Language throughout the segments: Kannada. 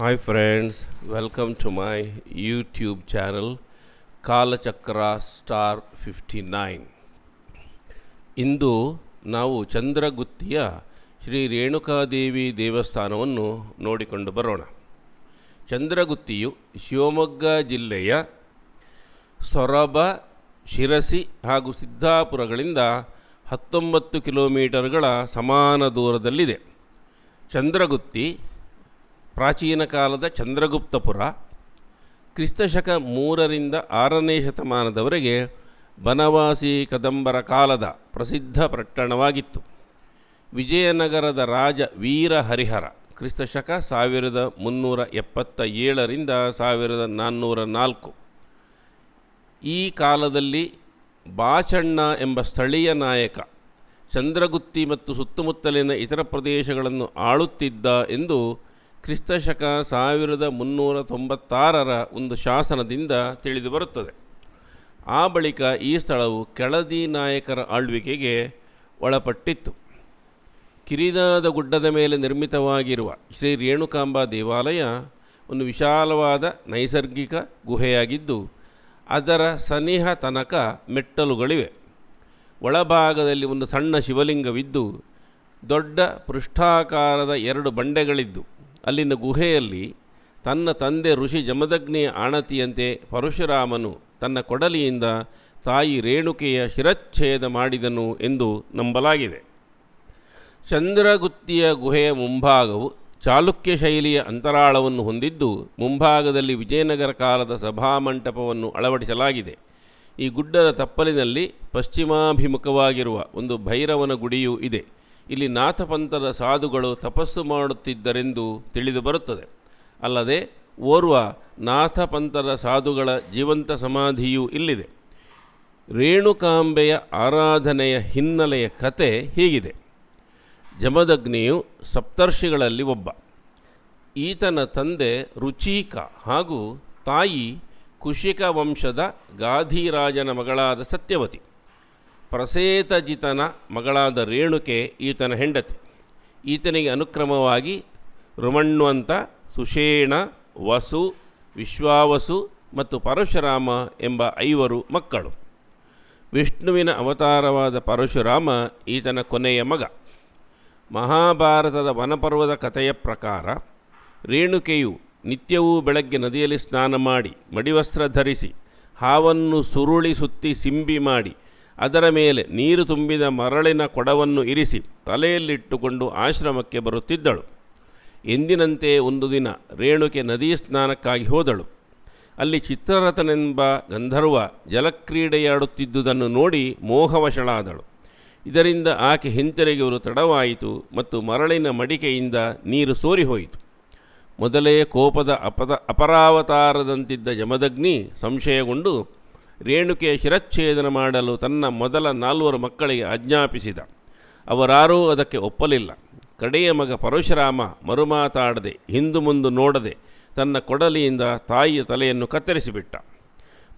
Hi friends welcome to my YouTube channel Kalachakra star fifty nine ಇಂದು ನಾವು ಚಂದ್ರಗುತ್ತಿಯ ಶ್ರೀ ರೇಣುಕಾದೇವಿ ದೇವಸ್ಥಾನವನ್ನು ನೋಡಿಕೊಂಡು ಬರೋಣ. ಚಂದ್ರಗುತ್ತಿಯು ಶಿವಮೊಗ್ಗ ಜಿಲ್ಲೆಯ ಸೊರಬ, ಶಿರಸಿ ಹಾಗೂ ಸಿದ್ದಾಪುರಗಳಿಂದ ಹತ್ತೊಂಬತ್ತು ಕಿಲೋಮೀಟರ್ಗಳ ಸಮಾನ ದೂರದಲ್ಲಿದೆ. ಚಂದ್ರಗುತ್ತಿ ಪ್ರಾಚೀನ ಕಾಲದ ಚಂದ್ರಗುಪ್ತಪುರ, ಕ್ರಿಸ್ತಶಕ ಮೂರರಿಂದ ಆರನೇ ಶತಮಾನದವರೆಗೆ ಬನವಾಸಿ ಕದಂಬರ ಕಾಲದ ಪ್ರಸಿದ್ಧ ಪಟ್ಟಣವಾಗಿತ್ತು. ವಿಜಯನಗರದ ರಾಜ ವೀರ ಹರಿಹರ, ಕ್ರಿಸ್ತಶಕ ಸಾವಿರದ ಮುನ್ನೂರ ಎಪ್ಪತ್ತ ಏಳರಿಂದ ಸಾವಿರದ ನಾನ್ನೂರ ನಾಲ್ಕು. ಈ ಕಾಲದಲ್ಲಿ ಬಾಚಣ್ಣ ಎಂಬ ಸ್ಥಳೀಯ ನಾಯಕ, ಚಂದ್ರಗುತ್ತಿ ಮತ್ತು ಸುತ್ತಮುತ್ತಲಿನ ಇತರ ಪ್ರದೇಶಗಳನ್ನು ಆಳುತ್ತಿದ್ದ ಎಂದು ಕ್ರಿಸ್ತಶಕ ಸಾವಿರದ ಮುನ್ನೂರ ತೊಂಬತ್ತಾರರ ಒಂದು ಶಾಸನದಿಂದ ತಿಳಿದು ಬರುತ್ತದೆ. ಆ ಬಳಿಕ ಈ ಸ್ಥಳವು ಕೆಳದಿ ನಾಯಕರ ಆಳ್ವಿಕೆಗೆ ಒಳಪಟ್ಟಿತ್ತು. ಕಿರಿದಾದ ಗುಡ್ಡದ ಮೇಲೆ ನಿರ್ಮಿತವಾಗಿರುವ ಶ್ರೀ ರೇಣುಕಾಂಬ ದೇವಾಲಯ ಒಂದು ವಿಶಾಲವಾದ ನೈಸರ್ಗಿಕ ಗುಹೆಯಾಗಿದ್ದು, ಅದರ ಸನಿಹ ತನಕ ಮೆಟ್ಟಲುಗಳಿವೆ. ಒಳಭಾಗದಲ್ಲಿ ಒಂದು ಸಣ್ಣ ಶಿವಲಿಂಗವಿದ್ದು, ದೊಡ್ಡ ಪೃಷ್ಠಾಕಾರದ ಎರಡು ಬಂಡೆಗಳಿದ್ದು ಅಲ್ಲಿನ ಗುಹೆಯಲ್ಲಿ ತನ್ನ ತಂದೆ ಋಷಿ ಜಮದಗ್ನಿಯ ಆಣತಿಯಂತೆ ಪರಶುರಾಮನು ತನ್ನ ಕೊಡಲಿಯಿಂದ ತಾಯಿ ರೇಣುಕೆಯ ಶಿರಚ್ಛೇದ ಮಾಡಿದನು ಎಂದು ನಂಬಲಾಗಿದೆ. ಚಂದ್ರಗುತ್ತಿಯ ಗುಹೆಯ ಮುಂಭಾಗವು ಚಾಲುಕ್ಯ ಶೈಲಿಯ ಅಂತರಾಳವನ್ನು ಹೊಂದಿದ್ದು ಮುಂಭಾಗದಲ್ಲಿ ವಿಜಯನಗರ ಕಾಲದ ಸಭಾಮಂಟಪವನ್ನು ಅಳವಡಿಸಲಾಗಿದೆ. ಈ ಗುಡ್ಡದ ತಪ್ಪಲಿನಲ್ಲಿ ಪಶ್ಚಿಮಾಭಿಮುಖವಾಗಿರುವ ಒಂದು ಭೈರವನ ಗುಡಿಯೂ ಇದೆ. ಇಲ್ಲಿ ನಾಥಪಂಥದ ಸಾಧುಗಳು ತಪಸ್ಸು ಮಾಡುತ್ತಿದ್ದರೆಂದು ತಿಳಿದು ಬರುತ್ತದೆ. ಅಲ್ಲದೆ ಓರ್ವ ನಾಥಪಂಥದ ಸಾಧುಗಳ ಜೀವಂತ ಸಮಾಧಿಯೂ ಇಲ್ಲಿದೆ. ರೇಣುಕಾಂಬೆಯ ಆರಾಧನೆಯ ಹಿನ್ನೆಲೆಯ ಕತೆ ಹೀಗಿದೆ. ಜಮದಗ್ನಿಯು ಸಪ್ತರ್ಷಿಗಳಲ್ಲಿ ಒಬ್ಬ. ಈತನ ತಂದೆ ರುಚೀಕ ಹಾಗೂ ತಾಯಿ ಕುಶಿಕ ವಂಶದ ಗಾಧಿರಾಜನ ಮಗಳಾದ ಸತ್ಯವತಿ. ಪ್ರಸೇತಜಿತನ ಮಗಳಾದ ರೇಣುಕೆ ಈತನ ಹೆಂಡತಿ. ಈತನಿಗೆ ಅನುಕ್ರಮವಾಗಿ ರುಮಣ್ವಂತ, ಸುಷೇಣ, ವಸು, ವಿಶ್ವಾವಸು ಮತ್ತು ಪರಶುರಾಮ ಎಂಬ ಐವರು ಮಕ್ಕಳು. ವಿಷ್ಣುವಿನ ಅವತಾರವಾದ ಪರಶುರಾಮ ಈತನ ಕೊನೆಯ ಮಗ. ಮಹಾಭಾರತದ ವನಪರ್ವದ ಕಥೆಯ ಪ್ರಕಾರ ರೇಣುಕೆಯು ನಿತ್ಯವೂ ಬೆಳಗ್ಗೆ ನದಿಯಲ್ಲಿ ಸ್ನಾನ ಮಾಡಿ ಮಡಿವಸ್ತ್ರ ಧರಿಸಿ ಹಾವನ್ನು ಸುರುಳಿ ಸುತ್ತಿ ಸಿಂಬಿ ಮಾಡಿ ಅದರ ಮೇಲೆ ನೀರು ತುಂಬಿದ ಮರಳಿನ ಕೊಡವನ್ನು ಇರಿಸಿ ತಲೆಯಲ್ಲಿಟ್ಟುಕೊಂಡು ಆಶ್ರಮಕ್ಕೆ ಬರುತ್ತಿದ್ದಳು. ಎಂದಿನಂತೆ ಒಂದು ದಿನ ರೇಣುಕೆ ನದಿ ಸ್ನಾನಕ್ಕಾಗಿ ಹೋದಳು. ಅಲ್ಲಿ ಚಿತ್ರರಥನೆಂಬ ಗಂಧರ್ವ ಜಲಕ್ರೀಡೆಯಾಡುತ್ತಿದ್ದುದನ್ನು ನೋಡಿ ಮೋಹವಶಳಾದಳು. ಇದರಿಂದ ಆಕೆ ಹಿಂತಿರುಗುವುದು ತಡವಾಯಿತು ಮತ್ತು ಮರಳಿನ ಮಡಿಕೆಯಿಂದ ನೀರು ಸೋರಿಹೋಯಿತು ಮೊದಲೇ ಕೋಪದ ಅಪದ ಅಪರಾವತಾರದಂತಿದ್ದ ಯಮದಗ್ನಿ ಸಂಶಯಗೊಂಡು ರೇಣುಕೆಯ ಶಿರಚ್ಛೇದನ ಮಾಡಲು ತನ್ನ ಮೊದಲ ನಾಲ್ವರು ಮಕ್ಕಳಿಗೆ ಆಜ್ಞಾಪಿಸಿದ. ಅವರಾರೂ ಅದಕ್ಕೆ ಒಪ್ಪಲಿಲ್ಲ. ಕಡೆಯ ಮಗ ಪರಶುರಾಮ ಮರುಮಾತಾಡದೆ ಹಿಂದು ಮುಂದು ನೋಡದೆ ತನ್ನ ಕೊಡಲಿಯಿಂದ ತಾಯಿಯ ತಲೆಯನ್ನು ಕತ್ತರಿಸಿಬಿಟ್ಟ.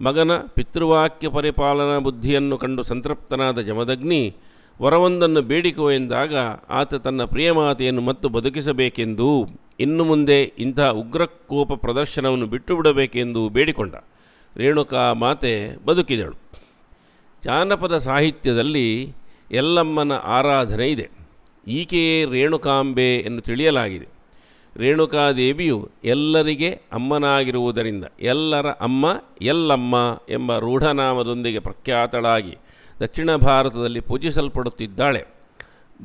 ಮಗನ ಪಿತೃವಾಕ್ಯ ಪರಿಪಾಲನಾ ಬುದ್ಧಿಯನ್ನು ಕಂಡು ಸಂತೃಪ್ತನಾದ ಜಮದಗ್ನಿ, ವರವೊಂದನ್ನು ಬೇಡಿಕೋ ಎಂದಾಗ ಆತ ತನ್ನ ಪ್ರಿಯಮಾತೆಯನ್ನು ಮತ್ತು ಬದುಕಿಸಬೇಕೆಂದು, ಇನ್ನು ಮುಂದೆ ಇಂತಹ ಉಗ್ರಕೋಪ ಪ್ರದರ್ಶನವನ್ನು ಬಿಟ್ಟು ಬಿಡಬೇಕೆಂದು ಬೇಡಿಕೊಂಡ. ರೇಣುಕಾ ಮಾತೆ ಬದುಕಿದಳು. ಜಾನಪದ ಸಾಹಿತ್ಯದಲ್ಲಿ ಎಲ್ಲಮ್ಮನ ಆರಾಧನೆ ಇದೆ. ಈಕೆಯೇ ರೇಣುಕಾಂಬೆ ಎಂದು ತಿಳಿಯಲಾಗಿದೆ. ರೇಣುಕಾದೇವಿಯು ಎಲ್ಲರಿಗೆ ಅಮ್ಮನಾಗಿರುವುದರಿಂದ ಎಲ್ಲರ ಅಮ್ಮ ಎಲ್ಲಮ್ಮ ಎಂಬ ರೂಢನಾಮದೊಂದಿಗೆ ಪ್ರಖ್ಯಾತಳಾಗಿ ದಕ್ಷಿಣ ಭಾರತದಲ್ಲಿ ಪೂಜಿಸಲ್ಪಡುತ್ತಿದ್ದಾಳೆ.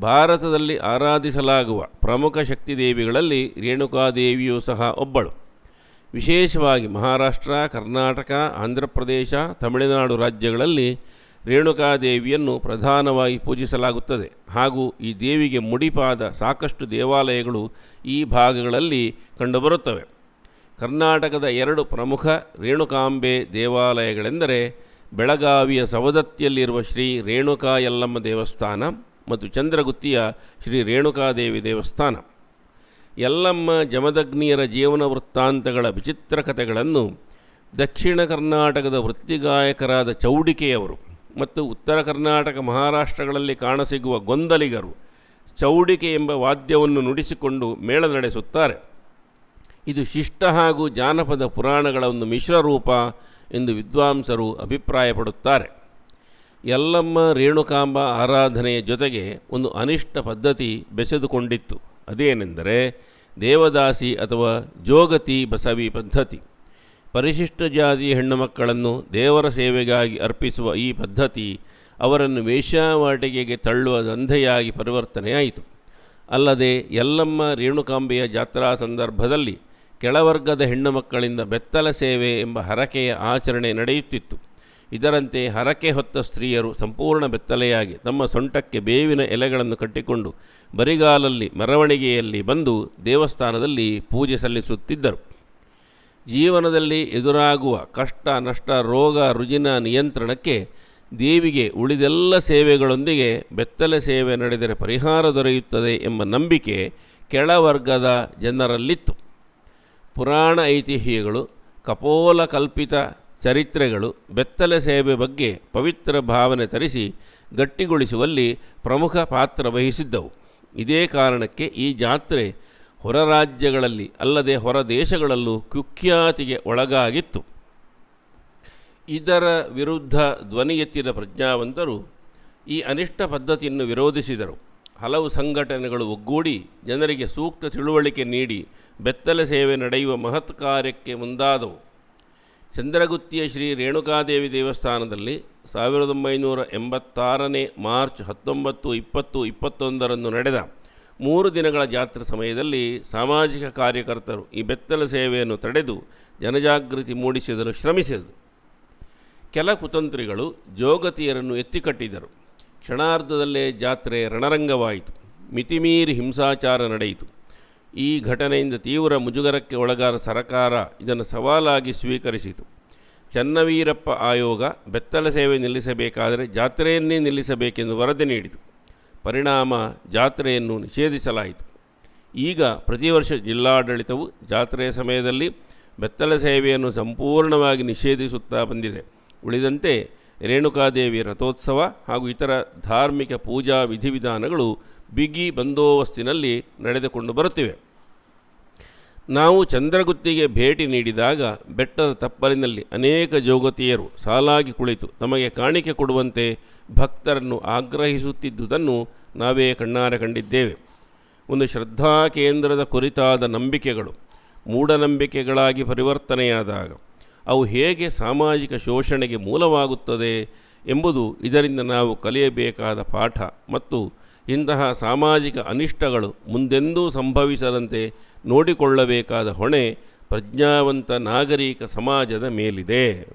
ಭಾರತದಲ್ಲಿ ಆರಾಧಿಸಲಾಗುವ ಪ್ರಮುಖ ಶಕ್ತಿದೇವಿಗಳಲ್ಲಿ ರೇಣುಕಾದೇವಿಯೂ ಸಹ ಒಬ್ಬಳು. ವಿಶೇಷವಾಗಿ ಮಹಾರಾಷ್ಟ್ರ, ಕರ್ನಾಟಕ, ಆಂಧ್ರಪ್ರದೇಶ, ತಮಿಳುನಾಡು ರಾಜ್ಯಗಳಲ್ಲಿ ರೇಣುಕಾದೇವಿಯನ್ನು ಪ್ರಧಾನವಾಗಿ ಪೂಜಿಸಲಾಗುತ್ತದೆ. ಹಾಗೂ ಈ ದೇವಿಗೆ ಮುಡಿಪಾದ ಸಾಕಷ್ಟು ದೇವಾಲಯಗಳು ಈ ಭಾಗಗಳಲ್ಲಿ ಕಂಡುಬರುತ್ತವೆ. ಕರ್ನಾಟಕದ ಎರಡು ಪ್ರಮುಖ ರೇಣುಕಾಂಬೆ ದೇವಾಲಯಗಳೆಂದರೆ ಬೆಳಗಾವಿಯ ಸವದತ್ತಿಯಲ್ಲಿರುವ ಶ್ರೀ ರೇಣುಕಾ ಯಲ್ಲಮ್ಮ ದೇವಸ್ಥಾನ ಮತ್ತು ಚಂದ್ರಗುತ್ತಿಯ ಶ್ರೀ ರೇಣುಕಾದೇವಿ ದೇವಸ್ಥಾನ. ಯಲ್ಲಮ್ಮ ಜಮದಗ್ನಿಯರ ಜೀವನ ವೃತ್ತಾಂತಗಳ ವಿಚಿತ್ರ ಕಥೆಗಳನ್ನು ದಕ್ಷಿಣ ಕರ್ನಾಟಕದ ವೃತ್ತಿಗಾಯಕರಾದ ಚೌಡಿಕೆಯವರು ಮತ್ತು ಉತ್ತರ ಕರ್ನಾಟಕ ಮಹಾರಾಷ್ಟ್ರಗಳಲ್ಲಿ ಕಾಣಸಿಗುವ ಗೊಂದಲಿಗರು ಚೌಡಿಕೆ ಎಂಬ ವಾದ್ಯವನ್ನು ನುಡಿಸಿಕೊಂಡು ಮೇಳ ನಡೆಸುತ್ತಾರೆ. ಇದು ಶಿಷ್ಟ ಹಾಗೂ ಜಾನಪದ ಪುರಾಣಗಳ ಒಂದು ಮಿಶ್ರರೂಪ ಎಂದು ವಿದ್ವಾಂಸರು ಅಭಿಪ್ರಾಯಪಡುತ್ತಾರೆ. ಯಲ್ಲಮ್ಮ ರೇಣುಕಾಂಬ ಆರಾಧನೆಯ ಜೊತೆಗೆ ಒಂದು ಅನಿಷ್ಟ ಪದ್ಧತಿ ಬೆಸೆದುಕೊಂಡಿತ್ತು. ಅದೇನೆಂದರೆ ದೇವದಾಸಿ ಅಥವಾ ಜೋಗತಿ ಬಸವಿ ಪದ್ಧತಿ. ಪರಿಶಿಷ್ಟ ಜಾತಿ ಹೆಣ್ಣು ಮಕ್ಕಳನ್ನು ದೇವರ ಸೇವೆಗಾಗಿ ಅರ್ಪಿಸುವ ಈ ಪದ್ಧತಿ ಅವರನ್ನು ವೇಶ್ಯಾವಾಟಿಕೆಗೆ ತಳ್ಳುವ ದಂಧೆಯಾಗಿ ಪರಿವರ್ತನೆಯಾಯಿತು. ಅಲ್ಲದೆ ಯಲ್ಲಮ್ಮ ರೇಣುಕಾಂಬೆಯ ಜಾತ್ರಾ ಸಂದರ್ಭದಲ್ಲಿ ಕೆಳವರ್ಗದ ಹೆಣ್ಣು ಮಕ್ಕಳಿಂದ ಬೆತ್ತಲ ಸೇವೆ ಎಂಬ ಹರಕೆಯ ಆಚರಣೆ ನಡೆಯುತ್ತಿತ್ತು. ಇದರಂತೆ ಹರಕೆ ಹೊತ್ತ ಸ್ತ್ರೀಯರು ಸಂಪೂರ್ಣ ಬೆತ್ತಲೆಯಾಗಿ ತಮ್ಮ ಸೊಂಟಕ್ಕೆ ಬೇವಿನ ಎಲೆಗಳನ್ನು ಕಟ್ಟಿಕೊಂಡು ಬರಿಗಾಲಲ್ಲಿ, ಮೆರವಣಿಗೆಯಲ್ಲಿ ಬಂದು ದೇವಸ್ಥಾನದಲ್ಲಿ ಪೂಜೆ ಸಲ್ಲಿಸುತ್ತಿದ್ದರು. ಜೀವನದಲ್ಲಿ ಎದುರಾಗುವ ಕಷ್ಟ, ನಷ್ಟ, ರೋಗ, ರುಜಿನ ನಿಯಂತ್ರಣಕ್ಕೆ ದೇವಿಗೆ ಉಳಿದೆಲ್ಲ ಸೇವೆಗಳೊಂದಿಗೆ ಬೆತ್ತಲೆ ಸೇವೆ ನಡೆದರೆ ಪರಿಹಾರ ದೊರೆಯುತ್ತದೆ ಎಂಬ ನಂಬಿಕೆ ಕೆಳವರ್ಗದ ಜನರಲ್ಲಿತ್ತು. ಪುರಾಣ ಐತಿಹ್ಯಗಳು ಕಪೋಲ ಕಲ್ಪಿತ ಚರಿತ್ರೆಗಳು ಬೆತ್ತಲೆ ಸೇವೆ ಬಗ್ಗೆ ಪವಿತ್ರ ಭಾವನೆ ತರಿಸಿ ಗಟ್ಟಿಗೊಳಿಸುವಲ್ಲಿ ಪ್ರಮುಖ ಪಾತ್ರ ವಹಿಸಿದ್ದವು. ಇದೇ ಕಾರಣಕ್ಕೆ ಈ ಜಾತ್ರೆ ಹೊರ ರಾಜ್ಯಗಳಲ್ಲಿ ಅಲ್ಲದೆ ಹೊರ ದೇಶಗಳಲ್ಲೂ ಕುಖ್ಯಾತಿಗೆ ಒಳಗಾಗಿತ್ತು. ಇದರ ವಿರುದ್ಧ ಧ್ವನಿ ಎತ್ತಿದ ಪ್ರಜ್ಞಾವಂತರು ಈ ಅನಿಷ್ಟ ಪದ್ಧತಿಯನ್ನು ವಿರೋಧಿಸಿದರು. ಹಲವು ಸಂಘಟನೆಗಳು ಒಗ್ಗೂಡಿ ಜನರಿಗೆ ಸೂಕ್ತ ತಿಳುವಳಿಕೆ ನೀಡಿ ಬೆತ್ತಲೆ ಸೇವೆ ನಡೆಯುವ ಮಹತ್ ಕಾರ್ಯಕ್ಕೆ ಮುಂದಾದವು. ಚಂದ್ರಗುತ್ತಿಯ ಶ್ರೀ ರೇಣುಕಾದೇವಿ ದೇವಸ್ಥಾನದಲ್ಲಿ ಸಾವಿರದ ಒಂಬೈನೂರ ಎಂಬತ್ತಾರನೇ ಮಾರ್ಚ್ ಹತ್ತೊಂಬತ್ತು, ಇಪ್ಪತ್ತು, ಇಪ್ಪತ್ತೊಂದರಂದು ನಡೆದ ಮೂರು ದಿನಗಳ ಜಾತ್ರೆ ಸಮಯದಲ್ಲಿ ಸಾಮಾಜಿಕ ಕಾರ್ಯಕರ್ತರು ಈ ಬೆತ್ತಲ ಸೇವೆಯನ್ನು ತಡೆದು ಜನಜಾಗೃತಿ ಮೂಡಿಸಿದರು, ಶ್ರಮಿಸಿದರು. ಕೆಲ ಕುತಂತ್ರಿಗಳು ಜೋಗತಿಯರನ್ನು ಎತ್ತಿಕಟ್ಟಿದರು. ಕ್ಷಣಾರ್ಧದಲ್ಲೇ ಜಾತ್ರೆ ರಣರಂಗವಾಯಿತು. ಮಿತಿಮೀರಿ ಹಿಂಸಾಚಾರ ನಡೆಯಿತು. ಈ ಘಟನೆಯಿಂದ ತೀವ್ರ ಮುಜುಗರಕ್ಕೆ ಒಳಗಾದ ಸರಕಾರ ಇದನ್ನು ಸವಾಲಾಗಿ ಸ್ವೀಕರಿಸಿತು. ಚನ್ನವೀರಪ್ಪ ಆಯೋಗ ಬೆತ್ತಲ ಸೇವೆ ನಿಲ್ಲಿಸಬೇಕಾದರೆ ಜಾತ್ರೆಯನ್ನೇ ನಿಲ್ಲಿಸಬೇಕೆಂದು ವರದಿ ನೀಡಿತು. ಪರಿಣಾಮ ಜಾತ್ರೆಯನ್ನು ನಿಷೇಧಿಸಲಾಯಿತು. ಈಗ ಪ್ರತಿ ವರ್ಷ ಜಿಲ್ಲಾಡಳಿತವು ಜಾತ್ರೆಯ ಸಮಯದಲ್ಲಿ ಬೆತ್ತಲ ಸೇವೆಯನ್ನು ಸಂಪೂರ್ಣವಾಗಿ ನಿಷೇಧಿಸುತ್ತಾ ಬಂದಿದೆ. ಉಳಿದಂತೆ ರೇಣುಕಾದೇವಿ ರಥೋತ್ಸವ ಹಾಗೂ ಇತರ ಧಾರ್ಮಿಕ ಪೂಜಾ ವಿಧಿವಿಧಾನಗಳು ಬಿಗಿ ಬಂದೋಬಸ್ತಿನಲ್ಲಿ ನಡೆದುಕೊಂಡು ಬರುತ್ತಿವೆ. ನಾವು ಚಂದ್ರಗುತ್ತಿಗೆ ಭೇಟಿ ನೀಡಿದಾಗ ಬೆಟ್ಟದ ತಪ್ಪಲಿನಲ್ಲಿ ಅನೇಕ ಜೋಗತಿಯರು ಸಾಲಾಗಿ ಕುಳಿತು ತಮಗೆ ಕಾಣಿಕೆ ಕೊಡುವಂತೆ ಭಕ್ತರನ್ನು ಆಗ್ರಹಿಸುತ್ತಿದ್ದುದನ್ನು ನಾವೇ ಕಣ್ಣಾರೆ ಕಂಡಿದ್ದೇವೆ. ಒಂದು ಶ್ರದ್ಧಾ ಕೇಂದ್ರದ ಕುರಿತಾದ ನಂಬಿಕೆಗಳು ಮೂಢನಂಬಿಕೆಗಳಾಗಿ ಪರಿವರ್ತನೆಯಾದಾಗ ಅವು ಹೇಗೆ ಸಾಮಾಜಿಕ ಶೋಷಣೆಗೆ ಮೂಲವಾಗುತ್ತದೆ ಎಂಬುದು ಇದರಿಂದ ನಾವು ಕಲಿಯಬೇಕಾದ ಪಾಠ ಮತ್ತು ಇಂತಹ ಸಾಮಾಜಿಕ ಅನಿಷ್ಟಗಳು ಮುಂದೆಂದೂ ಸಂಭವಿಸದಂತೆ ನೋಡಿಕೊಳ್ಳಬೇಕಾದ ಹೊಣೆ ಪ್ರಜ್ಞಾವಂತ ನಾಗರಿಕ ಸಮಾಜದ ಮೇಲಿದೆ.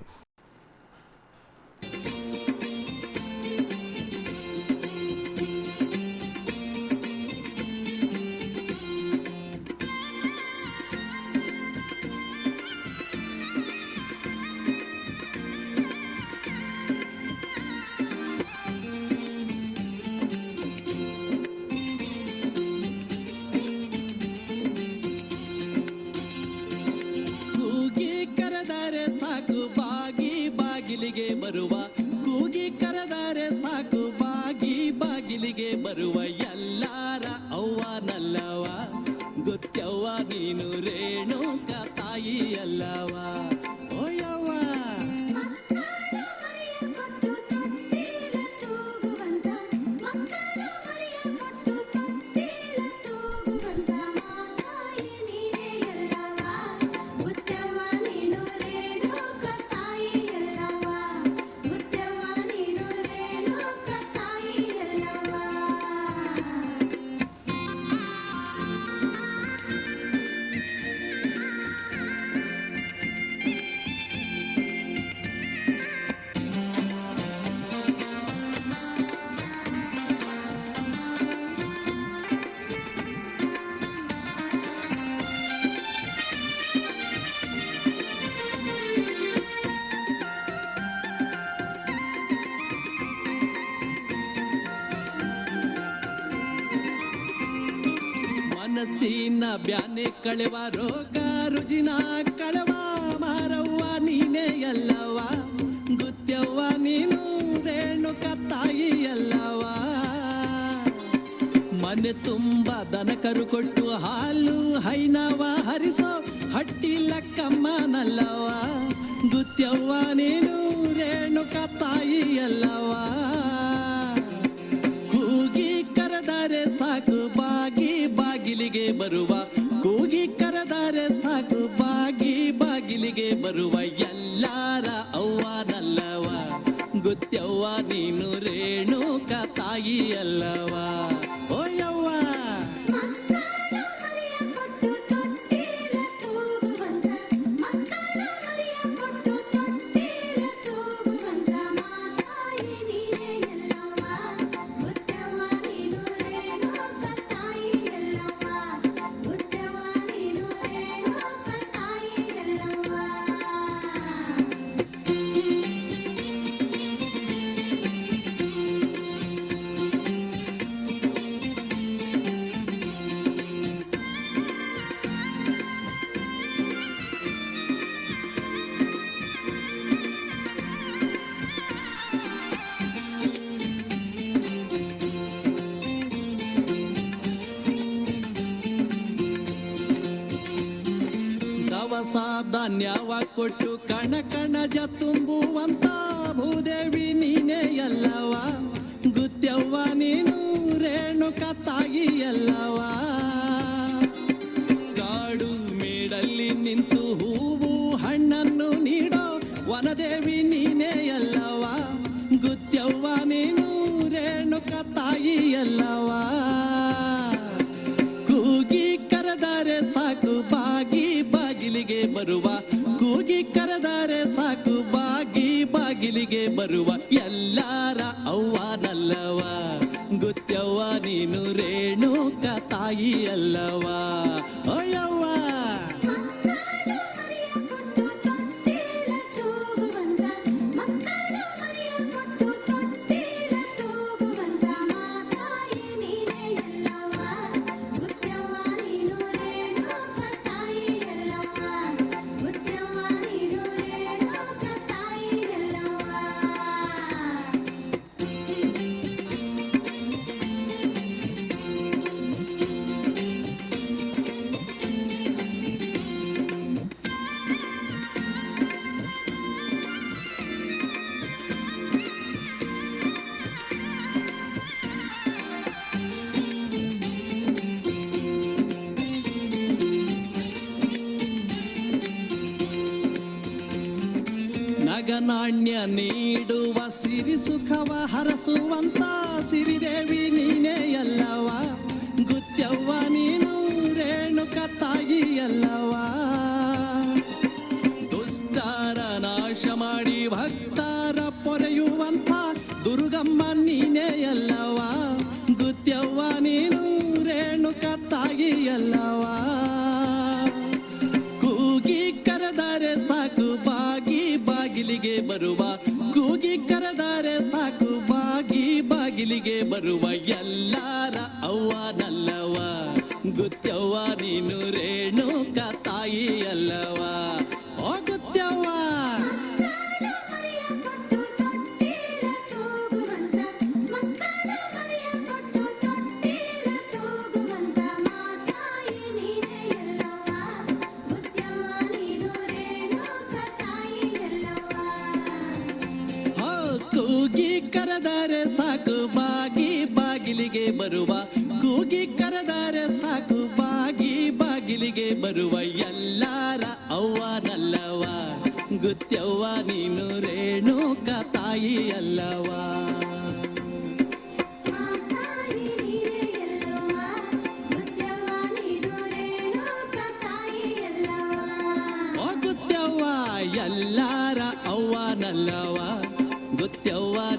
ಮನಸ್ಸಿನ ಬ್ಯಾನೆ ಕಳೆವ, ರೋಗ ರುಜಿನ ಕಳವ, ಮಾರವ್ವ ನೀನೇ ಅಲ್ಲವ ಗುತ್ಯವ್ವ ನೀನು ರೇಣುಕ ತಾಯಿ ಅಲ್ಲವ ಮನೆ ತುಂಬ ದನ ಕರು ಕೊಟ್ಟು ಹಾಲು ಹೈನವ ಹರಿಸೋ ಹಟ್ಟಿ ಲಕ್ಕಮ್ಮನಲ್ಲವ ಗುತ್ಯವ್ವ ನೀನು ರೇಣುಕ ತಾಯಿ ಅಲ್ಲವ ಬರುವ ಕೂಗಿ ಕರೆದರೆ ಸಾಕು ಬಾಗಿ ಬಾಗಿಲಿಗೆ ಬರುವ ಎಲ್ಲಾರ ಅವ್ವನಲ್ಲವ. ಗೊತ್ತವ್ವ ನೀನು ರೇಣುಕ ತಾಯಿ ಧಾನ್ಯವ ಕೊಟ್ಟು ಕಣ ಕಣಜ ತುಂಬುವಂತ ಭೂದೇವಿ ನೀನೇ ಎಲ್ಲವ ಗುತ್ಯವ್ವ ನೀನು ರೇಣುಕ ತಾಯಿ ಎಲ್ಲವ ಕಾಡು ಮೇಡಲ್ಲಿ ನಿಂತು ಹೂವು ಹಣ್ಣನ್ನು ನೀಡೋ ವನದೇವಿ ನಗನಾಣ್ಯ ನೀಡುವ ಸಿರಿ ಸುಖವ ಹರಸುವಂತ ಸಿರಿದೇವಿ ನೀನೇ ಅಲ್ಲವ ಗುತ್ಯವ್ವ ಬರುವ ಕೂಗಿ ಕರೆದಾರೆ ಸಾಕು ಬಾಗಿ ಬಾಗಿಲಿಗೆ ಬರುವ ಎಲ್ಲಾರ ಅವ್ವ ನಲ್ಲವ ಗೊತ್ತವ್ವ ನೀನು ರೇಣುಕ ತಾಯಿ ಅಲ್ಲವ ಕರೆದರೆ ಸಾಕು, ಬಾಗಿ ಬಾಗಿಲಿಗೆ ಬರುವ. ಕೂಗಿ ಕರೆದರೆ ಸಾಕು, ಬಾಗಿ ಬಾಗಿಲಿಗೆ ಬರುವ. ಎಲ್ಲಾರ ಅವ್ವನಲ್ಲವ ಗುತ್ತವ್ವ ನೀನು ರೇಣುಕ ತಾಯಿ ಅಲ್ಲವ ಮಾತಾಯಿ ನೀನೇ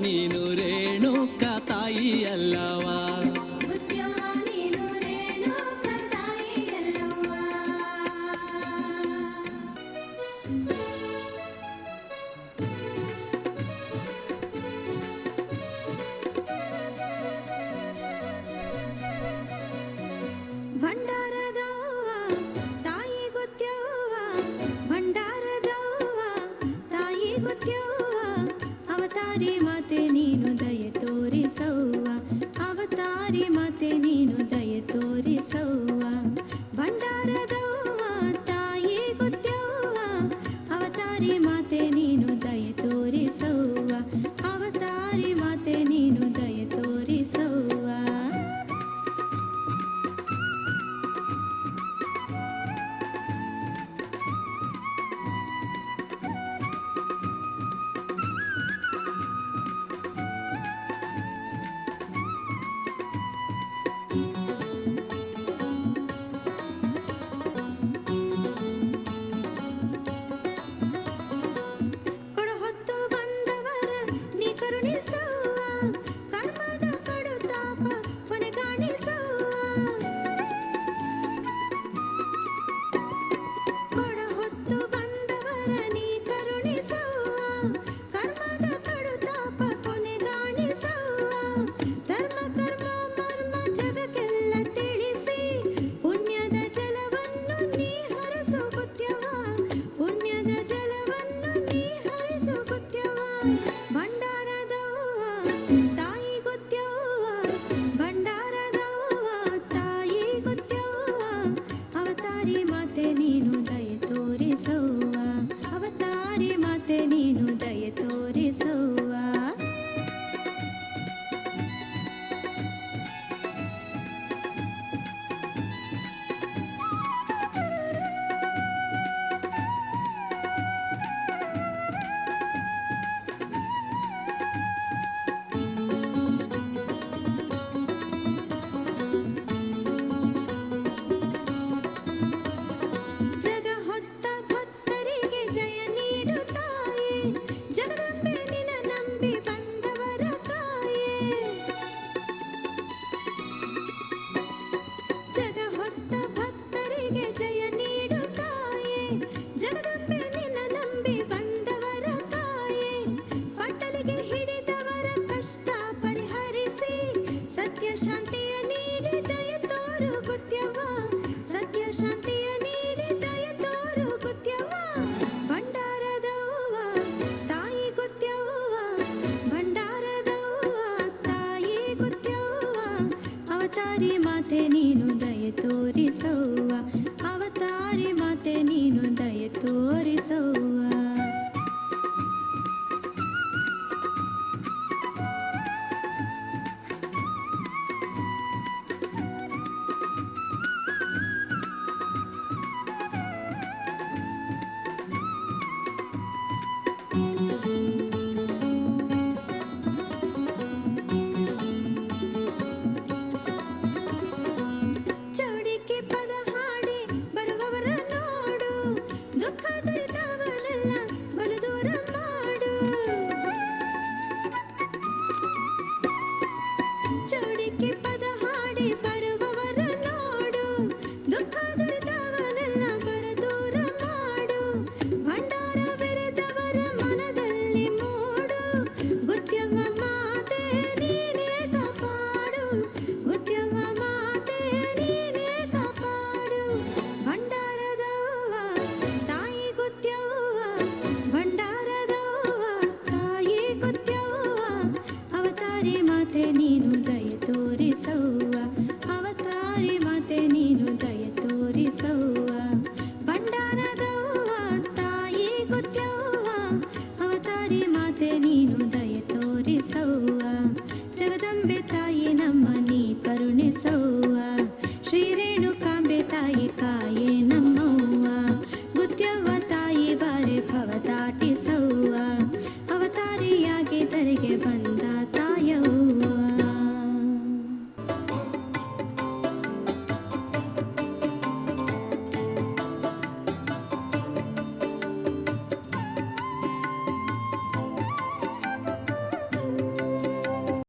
ನೀನು ರೇಣುಕ ತಾಯಿ ಅಲ್ಲವ ಮುತ್ಯವ್ವ